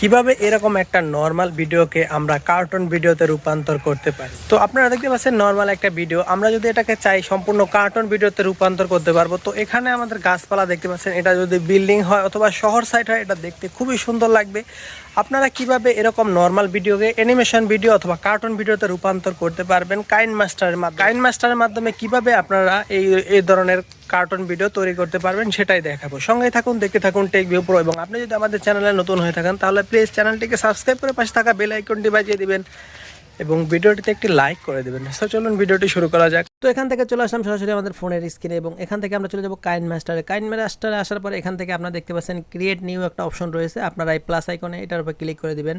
কীভাবে এরকম একটা নর্মাল ভিডিওকে আমরা কার্টুন ভিডিওতে রূপান্তর করতে পারি? তো আপনারা দেখতে পাচ্ছেন নর্মাল একটা ভিডিও আমরা যদি এটাকে চাই সম্পূর্ণ কার্টুন ভিডিওতে রূপান্তর করতে পারব, তো এখানে আমাদের গাছপালা দেখতে পাচ্ছেন। এটা যদি বিল্ডিং হয় অথবা শহর সাইড হয়, এটা দেখতে খুবই সুন্দর লাগবে। আপনারা কীভাবে এরকম নর্মাল ভিডিওকে অ্যানিমেশন ভিডিও অথবা কার্টুন ভিডিওতে রূপান্তর করতে পারবেন? কাইন মাস্টারের মাধ্যমে। কাইন মাস্টারের মাধ্যমে কীভাবে আপনারা এই এই ধরনের কার্টুন ভিডিও তৈরি করতে পারবেন, সেটাই দেখাবো। সঙ্গে থাকুন, দেখতে থাকুন টেক ভিউ প্রো এবং আপনি যদি আমাদের চ্যানেলে নতুন হয়ে থাকেন, তাহলে প্লিজ চ্যানেলটিকে সাবস্ক্রাইব করে পাশে থাকা বেল আইকনটি বাজিয়ে দিবেন। এবং ভিডিওটিতে একটি লাইক করে দেবেন। তো চলুন ভিডিওটি শুরু করা যাক। তো এখান থেকে চলে আসলাম সরাসরি আমাদের ফোনের স্ক্রিনে এবং এখান থেকে আমরা চলে যাব কাইন মাস্টারে কাইন মাস্টারে আসার পরে এখান থেকে আপনারা দেখতে পাচ্ছেন ক্রিয়েট নিউ একটা অপশন রয়েছে। আপনারা এই প্লাস আইকনে এটার উপর ক্লিক করে দিবেন।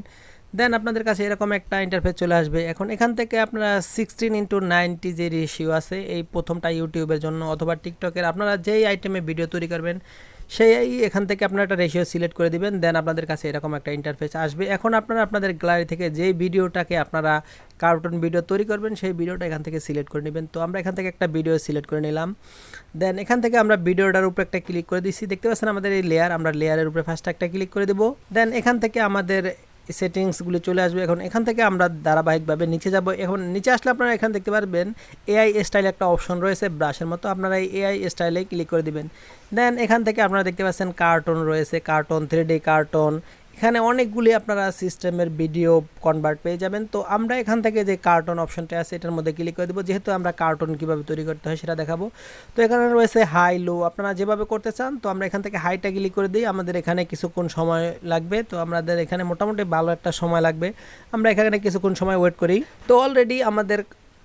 দেন আপনাদের কাছে এরকম একটা ইন্টারফেস চলে আসবে। এখন এখান থেকে আপনারা সিক্সটিন ইন্টু নাইনটি যে রেশিও আছে, এই প্রথমটা ইউটিউবের জন্য অথবা টিকটকের আপনারা যেই আইটেমে ভিডিও তৈরি করবেন সেই এখান থেকে আপনারা একটা রেশিও সিলেক্ট করে দিবেন দেন আপনাদের কাছে এরকম একটা ইন্টারফেস আসবে। এখন আপনারা আপনাদের গ্যালারি থেকে যে ভিডিওটাকে আপনারা কার্টুন ভিডিও তৈরি করবেন, সেই ভিডিওটা এখান থেকে সিলেক্ট করে নেবেন। তো আমরা এখান থেকে একটা ভিডিও সিলেক্ট করে নিলাম। দেন এখান থেকে আমরা ভিডিওটার উপরে একটা ক্লিক করে দিচ্ছি। দেখতে পাচ্ছেন আমাদের এই লেয়ার আমরা লেয়ারের উপরে ফার্স্ট একটা ক্লিক করে দেবো। দেন এখান থেকে আমাদের সেটিংসগুলো চলে আসবে। এখন এখান থেকে আমরা ধারাবাহিকভাবে নিচে যাব। এখন নিচে আসলে আপনারা এখান দেখতে পারবেন এআই স্টাইল একটা অপশন রয়েছে ব্রাশের মতো। আপনারা এই এআই স্টাইলে ক্লিক করে দিবেন। দেন এখান থেকে আপনারা দেখতে পাচ্ছেন কার্টুন রয়েছে কার্টুন থ্রি কার্টুন এখানে অনেকগুলি আপনারা সিস্টেমের ভিডিও কনভার্ট পেয়ে যাবেন। তো আমরা এখান থেকে যে কার্টুন অপশনটা আছে, এটার মধ্যে ক্লিক করে দেবো। যেহেতু আমরা কার্টুন কীভাবে তৈরি করতে হয় সেটা দেখাবো। তো এখানে রয়েছে হাই লো আপনারা যেভাবে করতে চান, তো আমরা এখান থেকে হাইটা ক্লিক করে দিই। আমাদের এখানে কিছুক্ষণ সময় লাগবে। তো আমাদের এখানে মোটামুটি ভালো একটা সময় লাগবে। আমরা এখানে কিছুক্ষণ সময় ওয়েট করি। তো অলরেডি আমাদের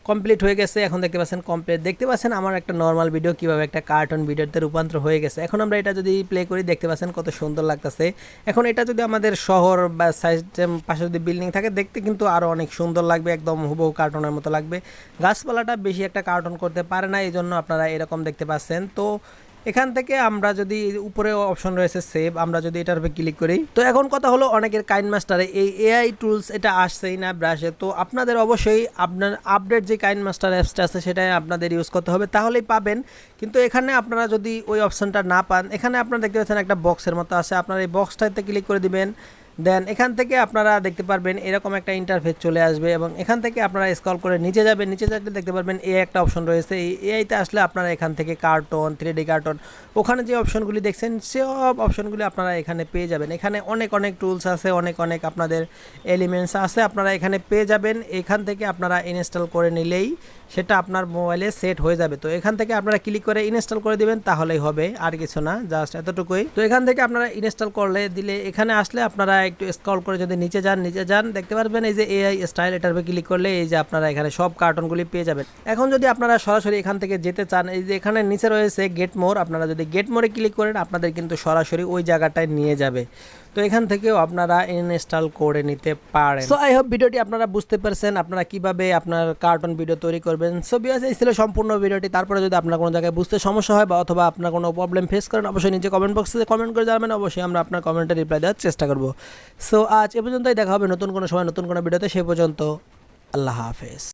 কমপ্লিট হয়ে গেছে। এখন দেখতে পাচ্ছেন কমপ্লিট দেখতে পাচ্ছেন আমার একটা নর্মাল ভিডিও কীভাবে একটা কার্টুন ভিডিওতে রূপান্তর হয়ে গেছে। এখন আমরা এটা যদি প্লে করি, দেখতে পাচ্ছেন কত সুন্দর লাগতেছে। এখন এটা যদি আমাদের শহর বা সাইড পাশে যদি বিল্ডিং থাকে, দেখতে কিন্তু আরও অনেক সুন্দর লাগবে, একদম হুবহু কার্টুনের মতো লাগবে। গাছপালাটা বেশি একটা কার্টুন করতে পারে না এই জন্য আপনারা এরকম দেখতে পাচ্ছেন। তো এখান থেকে আমরা যদি উপরে অপশন রয়েছে সেভ আমরা যদি এটার উপরে ক্লিক করি। তো এখন কথা হলো অনেকের কাইন মাস্টারে এই এআই টুলস এটা আসছেই না ব্রাশে তো আপনাদের অবশ্যই আপনার আপডেট যে কাইন মাস্টার অ্যাপসটা আছে সেটাই আপনাদের ইউজ করতে হবে, তাহলেই পাবেন। কিন্তু এখানে আপনারা যদি ওই অপশনটা না পান, এখানে আপনারা দেখতে পাচ্ছেন একটা বক্সের মতো আছে। আপনারা এই বক্সটাতে ক্লিক করে দিবেন। দেন এখান থেকে আপনারা দেখতে পারবেন এরকম একটা ইন্টারফেস চলে আসবে এবং এখান থেকে আপনারা স্কল করে নিচে যাবেন। নিচে যাতে দেখতে পারবেন এ একটা অপশন রয়েছে। এই এআইতে আসলে আপনারা এখান থেকে কার্টন থ্রি ডি কার্টন ওখানে যে অপশনগুলি দেখছেন, সব অপশনগুলি আপনারা এখানে পেয়ে যাবেন। এখানে অনেক অনেক টুলস আছে, অনেক অনেক আপনাদের এলিমেন্টস আছে। আপনারা এখানে পেয়ে যাবেন। এখান থেকে আপনারা ইনস্টল করে নিলেই সেটা আপনার মোবাইলে সেট হয়ে যাবে। তো এখান থেকে আপনারা ক্লিক করে ইনস্টল করে দিবেন, তাহলেই হবে। আর কিছু না জাস্ট এতটুকুই। তো এখান থেকে আপনারা ইনস্টল করলে, দিলে এখানে আসলে আপনারা একটু স্ক্রল করে যদি নিচে যান নিচে যান, দেখতে পারবেন এই যে এআই স্টাইল এটার উপরে ক্লিক করলে এই যে আপনারা এখানে সব কার্টুনগুলি পেয়ে যাবেন। এখন যদি আপনারা সরাসরি এখান থেকে যেতে চান, এই যে এখানে নিচে রয়েছে গেট মোর আপনারা যদি গেট মোরে ক্লিক করেন, আপনাদের কিন্তু সরাসরি ওই জায়গাটায় নিয়ে যাবে। তো এখান থেকেও আপনারা ইনস্টল করে নিতে পারেন। সো আই হোপ ভিডিওটি আপনারা বুঝতে পারছেন, আপনারা কীভাবে আপনার কার্টুন ভিডিও তৈরি করবেন। সো বিয়াস এই ছিল সম্পূর্ণ ভিডিওটি। তারপরে যদি আপনার কোনো জায়গায় বুঝতে সমস্যা হয় বা অথবা আপনার কোনো প্রবলেম ফেস করেন, অবশ্যই নিজে কমেন্ট বক্সে কমেন্ট করে জানাবেন। অবশ্যই আমরা আপনার কমেন্টে রিপ্লাই দেওয়ার চেষ্টা করব। সো আজ এ পর্যন্তই। দেখা হবে নতুন কোনো সময়, নতুন কোনো ভিডিওতে। সে পর্যন্ত আল্লাহ হাফেজ।